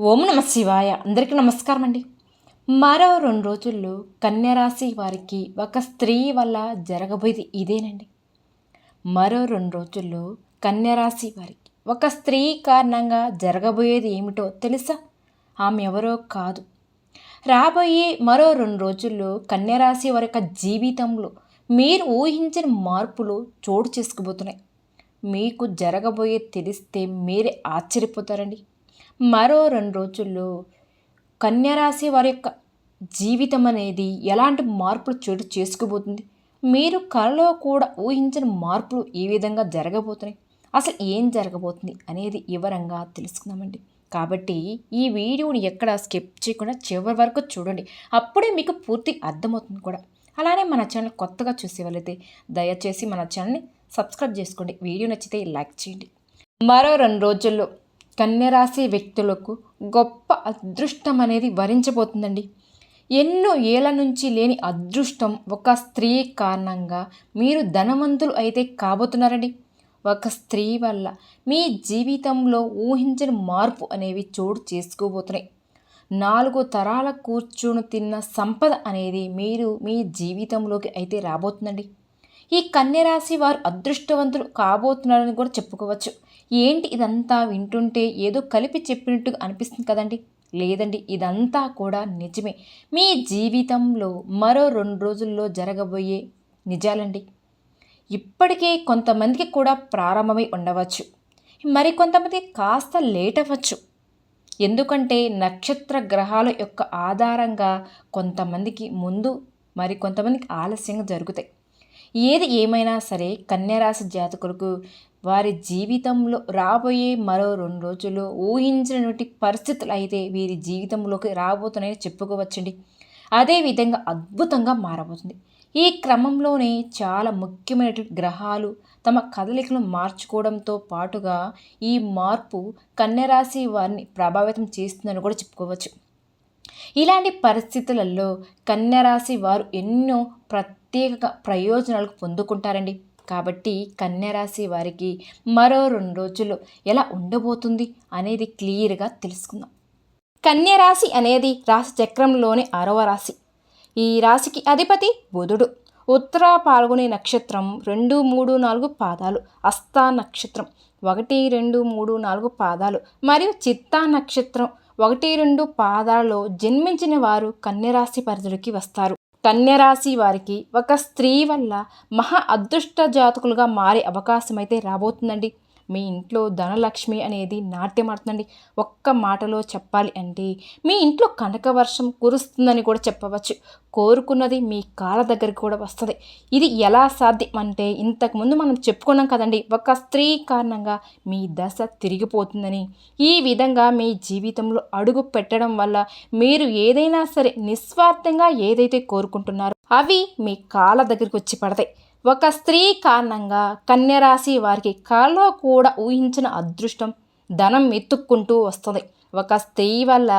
ఓం నమ శివాయ. అందరికీ నమస్కారం అండి మరో రెండు రోజుల్లో కన్యరాశి వారికి ఒక స్త్రీ వల్ల జరగబోయేది ఇదేనండి. మరో రెండు రోజుల్లో కన్యరాశి వారికి ఒక స్త్రీ కారణంగా జరగబోయేది ఏమిటో తెలుసా? ఆమె ఎవరో కాదు. రాబోయే మరో రెండు రోజుల్లో కన్యరాశి వారి యొక్క జీవితంలో మీరు ఊహించిన మార్పులు చోటు చేసుకుపోతున్నాయి. మీకు జరగబోయే తెలిస్తే మీరే ఆశ్చర్యపోతారండి. మరో రెండు రోజుల్లో కన్యరాశి వారి యొక్క జీవితం అనేది ఎలాంటి మార్పులు చోటు చేసుకుపోతుంది మీరు కలలో కూడా ఊహించిన మార్పులు ఏ విధంగా జరగబోతున్నాయి? అసలు ఏం జరగబోతుంది అనేది వివరంగా తెలుసుకుందామండి. కాబట్టి ఈ వీడియోని ఎక్కడ స్కిప్ చేయకుండా చివరి వరకు చూడండి. అప్పుడే మీకు పూర్తి అర్థమవుతుంది కూడా. అలానే మన ఛానల్ కొత్తగా చూసేవాళ్ళైతే దయచేసి మన ఛానల్ని సబ్స్క్రైబ్ చేసుకోండి. వీడియో నచ్చితే లైక్ చేయండి. మరో రెండు రోజుల్లో కన్యరాశి వ్యక్తులకు గొప్ప అదృష్టం అనేది వరించబోతుందండి. ఎన్నో ఏళ్ళ నుంచి లేని అదృష్టం ఒక స్త్రీ కారణంగా మీరు ధనవంతులు అయితే కాబోతున్నారండి. ఒక స్త్రీ వల్ల మీ జీవితంలో ఊహించని మార్పు అనేవి చోటు చేసుకోబోతున్నాయి. నాలుగు తరాల కూర్చుని తిన్న సంపద అనేది మీరు మీ జీవితంలోకి అయితే రాబోతుందండి. ఈ కన్యరాశి వారు అదృష్టవంతులు కాబోతున్నారని కూడా చెప్పుకోవచ్చు. ఏంటి ఇదంతా వింటుంటే ఏదో కలిపి చెప్పినట్టుగా అనిపిస్తుంది కదండి. లేదండి ఇదంతా కూడా నిజమే. మీ జీవితంలో మరో రెండు రోజుల్లో జరగబోయే నిజాలండి. ఇప్పటికే కొంతమందికి కూడా ప్రారంభమై ఉండవచ్చు. మరి కొంతమంది కాస్త లేట్ అవ్వచ్చు. ఎందుకంటే నక్షత్ర గ్రహాల యొక్క ఆధారంగా కొంతమందికి ముందు మరి కొంతమందికి ఆలస్యంగా జరుగుతాయి. ఏది ఏమైనా సరే కన్యరాశి జాతకులకు వారి జీవితంలో రాబోయే మరో రెండు రోజుల్లో ఊహించినటువంటి పరిస్థితులు అయితే వీరి జీవితంలోకి రాబోతున్నాయని చెప్పుకోవచ్చండి. అదేవిధంగా అద్భుతంగా మారబోతుంది. ఈ క్రమంలోనే చాలా ముఖ్యమైనటువంటి గ్రహాలు తమ కదలికలను మార్చుకోవడంతో పాటుగా ఈ మార్పు కన్యరాశి వారిని ప్రభావితం చేస్తుందని కూడా చెప్పుకోవచ్చు. ఇలాంటి పరిస్థితులలో కన్యరాశి వారు ఎన్నో ప్రత్యేక ప్రయోజనాలకు పొందుకుంటారండి. కాబట్టి కన్యరాశి వారికి మరో రెండు రోజులు ఎలా ఉండబోతుంది అనేది క్లియర్గా తెలుసుకుందాం. కన్యరాశి అనేది రాశి చక్రంలోని ఆరవ రాశి. ఈ రాశికి అధిపతి బుధుడు. ఉత్తర పాల్గొనే నక్షత్రం రెండు మూడు నాలుగు పాదాలు. అస్తా నక్షత్రం ఒకటి రెండు మూడు నాలుగు పాదాలు. మరియు చిత్తా నక్షత్రం ఒకటి రెండు పాదాలలో జన్మించిన వారు కన్యరాశి పరిధిలోకి వస్తారు. కన్యరాశి వారికి ఒక స్త్రీ వల్ల మహా అదృష్ట జాతకులుగా మారే అవకాశం అయితే రాబోతుందండి. మీ ఇంట్లో ధనలక్ష్మి అనేది నాట్యమాడుతుందండి ఒక్క మాటలో చెప్పాలి అంటే మీ ఇంట్లో కనక వర్షం కురుస్తుందని కూడా చెప్పవచ్చు. కోరుకున్నది మీ కాళ్ళ దగ్గరికి కూడా వస్తుంది. ఇది ఎలా సాధ్యం అంటే ఇంతకుముందు మనం చెప్పుకున్నాం కదండి ఒక స్త్రీ కారణంగా మీ దశ తిరిగిపోతుందని. ఈ విధంగా మీ జీవితంలో అడుగు పెట్టడం వల్ల మీరు ఏదైనా సరే నిస్వార్థంగా ఏదైతే కోరుకుంటున్నారో అవి మీ కాళ్ళ దగ్గరికి వచ్చి పడతాయి. ఒక స్త్రీ కారణంగా కన్యరాశి వారికి కళలో కూడా ఊహించిన అదృష్టం ధనం ఎత్తుక్కుంటూ వస్తుంది. ఒక స్త్రీ వల్ల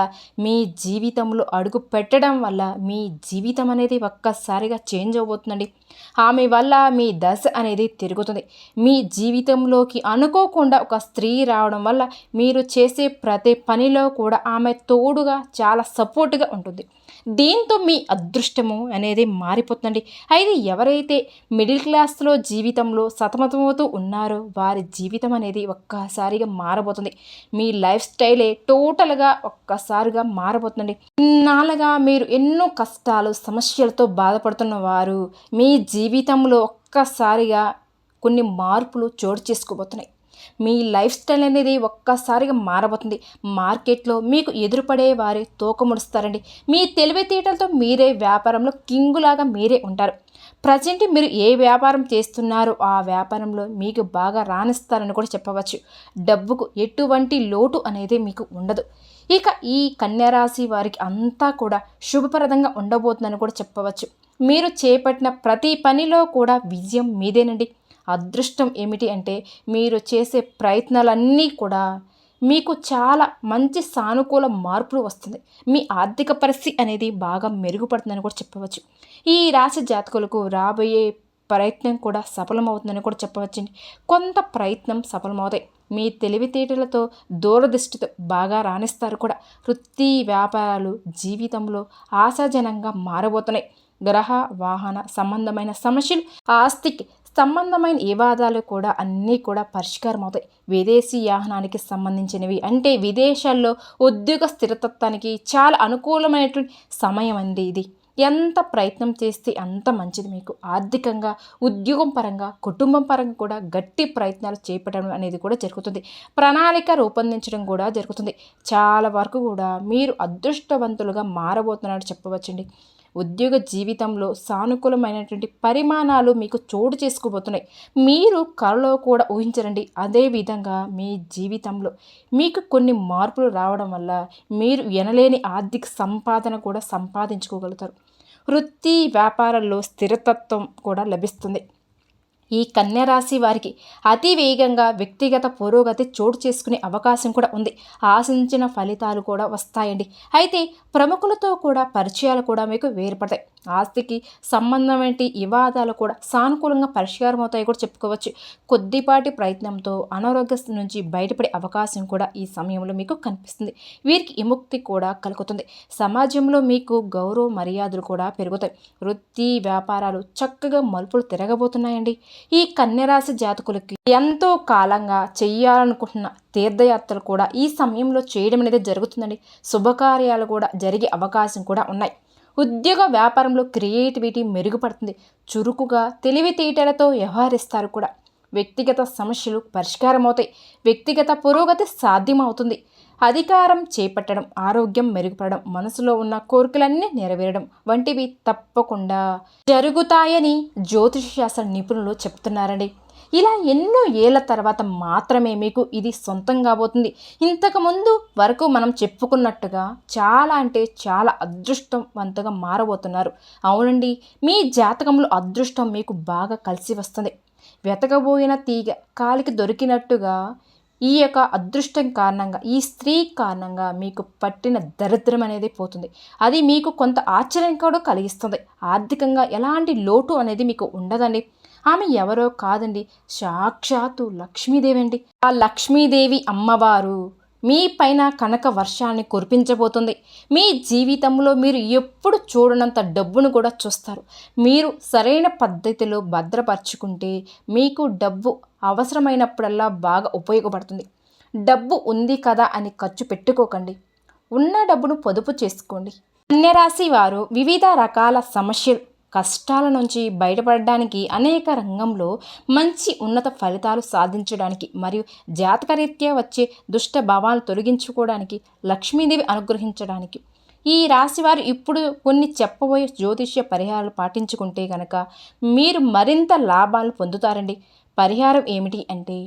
మీ జీవితంలో అడుగు పెట్టడం వల్ల మీ జీవితం అనేది ఒక్కసారిగా చేంజ్ అవబోతుందండి ఆమె వల్ల మీ దశ అనేది తిరుగుతుంది. మీ జీవితంలోకి అనుకోకుండా ఒక స్త్రీ రావడం వల్ల మీరు చేసే ప్రతి పనిలో కూడా ఆమె తోడుగా చాలా సపోర్ట్గా ఉంటుంది. దీంతో మీ అదృష్టము అనేది మారిపోతుందండి. అయితే ఎవరైతే మిడిల్ క్లాస్లో జీవితంలో సతమతమవుతూ ఉన్నారో వారి జీవితం అనేది ఒక్కసారిగా మారబోతుంది. మీ లైఫ్ స్టైలే టోటల్గా ఒక్కసారిగా మారబోతుందండి. ఇన్నాళ్ళగా మీరు ఎన్నో కష్టాలు సమస్యలతో బాధపడుతున్న వారు మీ జీవితంలో ఒక్కసారిగా కొన్ని మార్పులు చోటు చేసుకోబోతున్నాయి. మీ లైఫ్ స్టైల్ అనేది ఒక్కసారిగా మారబోతుంది. మార్కెట్లో మీకు ఎదురుపడే వారి తోకముడుస్తారండి. మీ తెలివితేటలతో మీరే వ్యాపారంలో కింగులాగా మీరే ఉంటారు. ప్రజెంట్ మీరు ఏ వ్యాపారం చేస్తున్నారో ఆ వ్యాపారంలో మీకు బాగా రాణిస్తారని కూడా చెప్పవచ్చు. డబ్బుకు ఎటువంటి లోటు అనేది మీకు ఉండదు. ఇక ఈ కన్యరాశి వారికి అంతా కూడా శుభప్రదంగా ఉండబోతుందని కూడా చెప్పవచ్చు. మీరు చేపట్టిన ప్రతి పనిలో కూడా విజయం మీదేనండి. అదృష్టం ఏమిటి అంటే మీరు చేసే ప్రయత్నాలన్నీ కూడా మీకు చాలా మంచి సానుకూల మార్పులు వస్తుంది. మీ ఆర్థిక పరిస్థితి అనేది బాగా మెరుగుపడుతుందని కూడా చెప్పవచ్చు. ఈ రాశి జాతకులకు రాబోయే ప్రయత్నం కూడా సఫలమవుతుందని కూడా చెప్పవచ్చండి కొంత ప్రయత్నం సఫలమవుతాయి. మీ తెలివితేటలతో దూరదృష్టితో బాగా రాణిస్తారు కూడా. వృత్తి వ్యాపారాలు జీవితంలో ఆశాజనంగా మారబోతున్నాయి. గ్రహ వాహన సంబంధమైన సమస్యలు ఆస్తికి సంబంధమైన వివాదాలు కూడా అన్నీ కూడా పరిష్కారం అవుతాయి. విదేశీ యాహనానికి సంబంధించినవి అంటే విదేశాల్లో ఉద్యోగ స్థిరతత్వానికి చాలా అనుకూలమైనటువంటి సమయం అండి ఇది. ఎంత ప్రయత్నం చేస్తే అంత మంచిది మీకు. ఆర్థికంగా ఉద్యోగం పరంగా కుటుంబం పరంగా కూడా గట్టి ప్రయత్నాలు చేపట్టడం అనేది కూడా జరుగుతుంది. ప్రణాళిక రూపొందించడం కూడా జరుగుతుంది. చాలా వరకు కూడా మీరు అదృష్టవంతులుగా మారబోతున్నట్టు చెప్పవచ్చండి. ఉద్యోగ జీవితంలో సానుకూలమైనటువంటి పరిమాణాలు మీకు చోటు చేసుకోబోతున్నాయి. మీరు కళలో కూడా ఊహించరండి. అదేవిధంగా మీ జీవితంలో మీకు కొన్ని మార్పులు రావడం వల్ల మీరు ఎనలేని ఆర్థిక సంపాదన కూడా సంపాదించుకోగలుగుతారు. వృత్తి వ్యాపారాల్లో స్థిరతత్వం కూడా లభిస్తుంది. ఈ కన్యరాశి వారికి అతి వేగంగా వ్యక్తిగత పురోగతి చోటు చేసుకునే అవకాశం కూడా ఉంది. ఆశించిన ఫలితాలు కూడా వస్తాయండి. అయితే ప్రముఖులతో కూడా పరిచయాలు కూడా మీకు వేరుపడతాయి ఆస్తికి సంబంధం వంటి వివాదాలు కూడా సానుకూలంగా పరిష్కారం అవుతాయి కూడా చెప్పుకోవచ్చు. కొద్దిపాటి ప్రయత్నంతో అనారోగ్య నుంచి బయటపడే అవకాశం కూడా ఈ సమయంలో మీకు కనిపిస్తుంది. వీరికి విముక్తి కూడా కలుగుతుంది. సమాజంలో మీకు గౌరవ మర్యాదలు కూడా పెరుగుతాయి. వృత్తి వ్యాపారాలు చక్కగా మలుపులు తిరగబోతున్నాయండి. ఈ కన్యరాశి జాతకులకి ఎంతో కాలంగా చెయ్యాలనుకుంటున్న తీర్థయాత్రలు కూడా ఈ సమయంలో చేయడం అనేది జరుగుతుందండి. శుభకార్యాలు కూడా జరిగే అవకాశం కూడా ఉన్నాయి. ఉద్యోగ వ్యాపారంలో క్రియేటివిటీ మెరుగుపడుతుంది. చురుకుగా తెలివితేటలతో వ్యవహరిస్తారు కూడా. వ్యక్తిగత సమస్యలు పరిష్కారం అవుతాయి వ్యక్తిగత పురోగతి సాధ్యమవుతుంది. అధికారం చేపట్టడం ఆరోగ్యం మెరుగుపడడం మనసులో ఉన్న కోరికలన్నీ నెరవేరడం వంటివి తప్పకుండా జరుగుతాయని జ్యోతిష శాస్త్ర నిపుణులు చెప్తున్నారండి. ఇలా ఎన్నో ఏళ్ళ తర్వాత మాత్రమే మీకు ఇది సొంతం కాబోతుంది. ఇంతకుముందు వరకు మనం చెప్పుకున్నట్టుగా చాలా అంటే చాలా అదృష్టవంతంగా మారబోతున్నారు. అవునండి మీ జాతకంలో అదృష్టం మీకు బాగా కలిసి వస్తుంది. వెతకబోయిన తీగ కాలికి దొరికినట్టుగా ఈ యొక్క అదృష్టం కారణంగా ఈ స్త్రీ కారణంగా మీకు పట్టిన దరిద్రం అనేది పోతుంది. అది మీకు కొంత ఆశ్చర్యం కూడా కలిగిస్తుంది. ఆర్థికంగా ఎలాంటి లోటు అనేది మీకు ఉండదండి. ఆమె ఎవరో కాదండి. సాక్షాత్తు లక్ష్మీదేవి అండి. ఆ లక్ష్మీదేవి అమ్మవారు. మీ పైన కనక వర్షాన్ని కురిపించబోతుంది. మీ జీవితంలో మీరు ఎప్పుడు చూడనంత డబ్బును కూడా చూస్తారు. మీరు సరైన పద్ధతిలో భద్రపరుచుకుంటే మీకు డబ్బు అవసరమైనప్పుడల్లా బాగా ఉపయోగపడుతుంది. డబ్బు ఉంది కదా అని ఖర్చు పెట్టుకోకండి. ఉన్న డబ్బును పొదుపు చేసుకోండి. కన్యరాశి వారు వివిధ రకాల సమస్యలు కష్టాల నుంచి బయటపడడానికి అనేక రంగంలో మంచి ఉన్నత ఫలితాలు సాధించడానికి మరియు జాతకరీత్యా వచ్చే దుష్ట భావాలను తొలగించుకోవడానికి లక్ష్మీదేవి అనుగ్రహించడానికి. ఈ రాశివారు ఇప్పుడు కొన్ని చెప్పబోయే జ్యోతిష్య పరిహారాలు పాటించుకుంటే గనక మీరు మరింత లాభాలు పొందుతారండి. పరిహారం ఏమిటి అంటే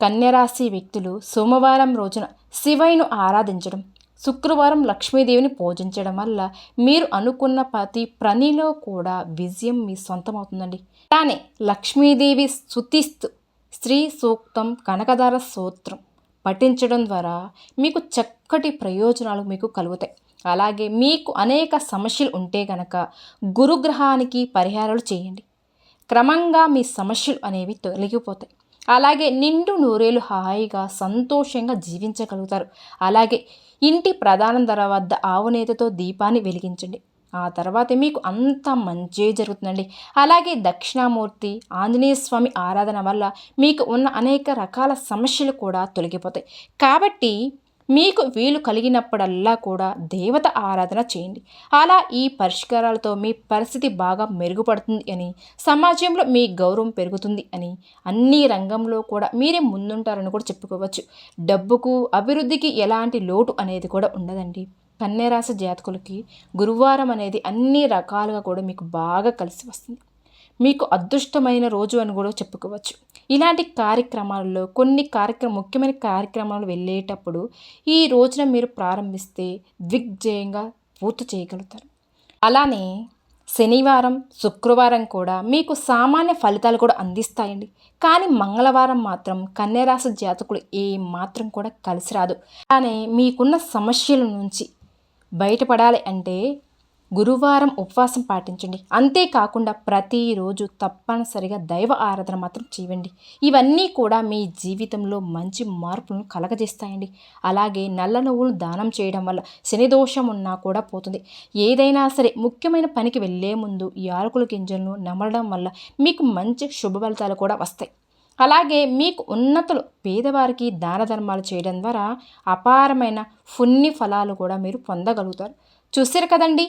కన్యరాశి వ్యక్తులు సోమవారం రోజున శివయ్యను ఆరాధించడం. శుక్రవారం లక్ష్మీదేవిని పూజించడం వల్ల మీరు అనుకున్న ప్రతి పనిలో కూడా విజయం మీ సొంతమవుతుందండి. కానీ లక్ష్మీదేవి స్థుతిస్తూ స్త్రీ సూక్తం కనకదార సూత్రం పఠించడం ద్వారా మీకు చక్కటి ప్రయోజనాలు మీకు కలుగుతాయి. అలాగే మీకు అనేక సమస్యలు ఉంటే గనక గురుగ్రహానికి పరిహారాలు చేయండి. క్రమంగా మీ సమస్యలు అనేవి తొలగిపోతాయి. అలాగే నిండు నూరేలు హాయిగా సంతోషంగా జీవించగలుగుతారు. అలాగే ఇంటి ప్రధాన ధర వద్ద ఆవునేతతో దీపాన్ని వెలిగించండి. ఆ తర్వాత మీకు అంత మంచి జరుగుతుందండి. అలాగే దక్షిణామూర్తి ఆంజనేయ స్వామి ఆరాధన వల్ల మీకు ఉన్న అనేక రకాల సమస్యలు కూడా తొలగిపోతాయి. కాబట్టి మీకు వీలు కలిగినప్పుడల్లా కూడా దేవత ఆరాధన చేయండి. అలా ఈ పరిష్కారాలతో మీ పరిస్థితి బాగా మెరుగుపడుతుంది అని సమాజంలో మీ గౌరవం పెరుగుతుంది అని అన్ని రంగంలో కూడా మీరే ముందుంటారని కూడా చెప్పుకోవచ్చు. డబ్బుకు అభివృద్ధికి ఎలాంటి లోటు అనేది కూడా ఉండదండి. కన్యరాశి జాతకులకి గురువారం అనేది అన్ని రకాలుగా కూడా మీకు బాగా కలిసి వస్తుంది. మీకు అదృష్టమైన రోజు అని కూడా చెప్పుకోవచ్చు. ఇలాంటి కార్యక్రమాలలో కొన్ని కార్యక్రమం ముఖ్యమైన కార్యక్రమాలు వెళ్ళేటప్పుడు ఈ రోజున మీరు ప్రారంభిస్తే దిగ్జయంగా పూర్తి చేయగలుగుతారు. అలానే శనివారం శుక్రవారం కూడా మీకు సామాన్య ఫలితాలు కూడా అందిస్తాయండి. కానీ మంగళవారం మాత్రం కన్యరాశి జాతకులు ఏ మాత్రం కూడా కలిసి రాదు. అలానే మీకున్న సమస్యల నుంచి బయటపడాలి అంటే గురువారం ఉపవాసం పాటించండి. అంతేకాకుండా ప్రతిరోజు తప్పనిసరిగా దైవ ఆరాధన మాత్రం చేయండి. ఇవన్నీ కూడా మీ జీవితంలో మంచి మార్పులను కలగజేస్తాయండి. అలాగే నల్ల నువ్వులు దానం చేయడం వల్ల శని దోషం ఉన్నా కూడా పోతుంది. ఏదైనా సరే ముఖ్యమైన పనికి వెళ్ళే ముందు ఈ ఆరుకుల గింజలను నమలడం వల్ల మీకు మంచి శుభ ఫలితాలు కూడా వస్తాయి. అలాగే మీకు ఉన్నతులు పేదవారికి దాన ధర్మాలు చేయడం ద్వారా అపారమైన పుణ్య ఫలాలు కూడా మీరు పొందగలుగుతారు. చూసారు కదండి?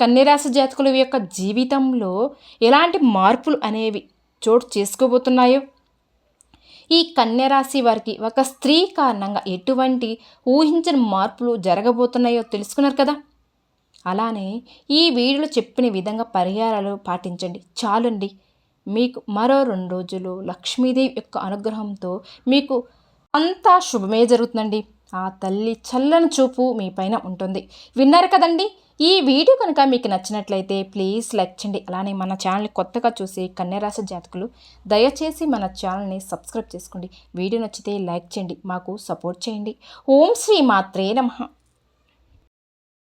కన్యరాశి జాతకుల యొక్క జీవితంలో ఎలాంటి మార్పులు అనేవి చోటు చేసుకోబోతున్నాయో? ఈ కన్యరాశి వారికి ఒక స్త్రీ కారణంగా ఎటువంటి ఊహించని మార్పులు జరగబోతున్నాయో తెలుసుకున్నారు కదా? అలానే ఈ వీడియోలో చెప్పిన విధంగా పరిహారాలు పాటించండి. చాలండి. మీకు మరో రెండు రోజులు లక్ష్మీదేవి యొక్క అనుగ్రహంతో మీకు అంతా శుభమే జరుగుతుందండి. ఆ తల్లి చల్లని చూపు మీ పైన ఉంటుంది. విన్నారు కదండి? ఈ వీడియో కనుక మీకు నచ్చినట్లయితే ప్లీజ్ లైక్ చేయండి. అలానే మన ఛానల్ని కొత్తగా చూసి కన్యరాశి జాతకులు దయచేసి మన ఛానల్ని సబ్స్క్రైబ్ చేసుకోండి. వీడియో నచ్చితే లైక్ చేయండి మాకు సపోర్ట్ చేయండి. ఓం శ్రీ మాత్రే నమః.